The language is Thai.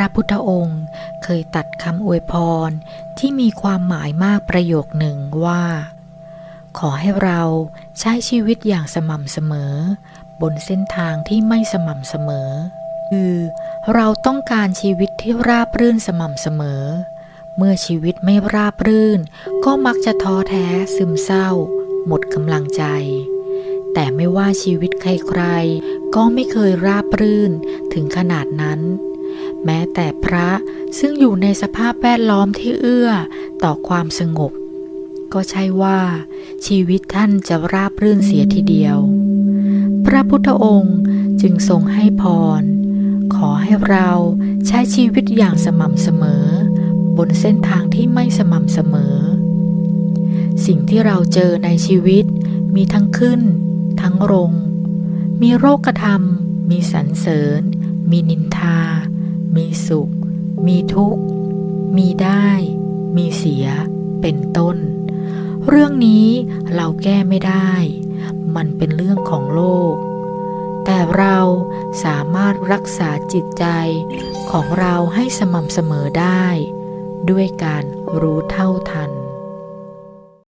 ระพุทธองค์เคยตัดคำอวยพรที่มีความหมายมากประโยคหนึ่งว่า ขอให้เราใช้ชีวิตอย่างสม่ำเสมอ บนเส้นทางที่ไม่สม่ำเสมอ คือเราต้องการชีวิตที่ราบรื่นสม่ำเสมอ เมื่อชีวิตไม่ราบรื่น ก็มักจะท้อแท้ซึมเศร้า หมดกำลังใจแต่ไม่ว่าชีวิตใครๆ ก็ไม่เคยราบรื่นถึงขนาดนั้น แม้แต่พระซึ่งอยู่ในสภาพแวดล้อมที่เอื้อต่อความสงบ ก็ใช่ว่า ชีวิตท่านจะราบรื่นเสียทีเดียว พระพุทธองค์จึงทรงให้พร ขอให้เราใช้ชีวิตอย่างสม่ำเสมอ บนเส้นทางที่ไม่สม่ำเสมอ สิ่งที่เราเจอในชีวิตมีทั้งขึ้น ทั้งลงมีโรคธรรม มีสรรเสริญ มีนินทา สุข มีทุกข์ มีได้ มีเสีย เป็นต้น เรื่องนี้เราแก้ไม่ได้ มันเป็นเรื่องของโลก แต่เราสามารถรักษาจิตใจของเราให้สม่ำเสมอได้ ด้วยการรู้เท่าทัน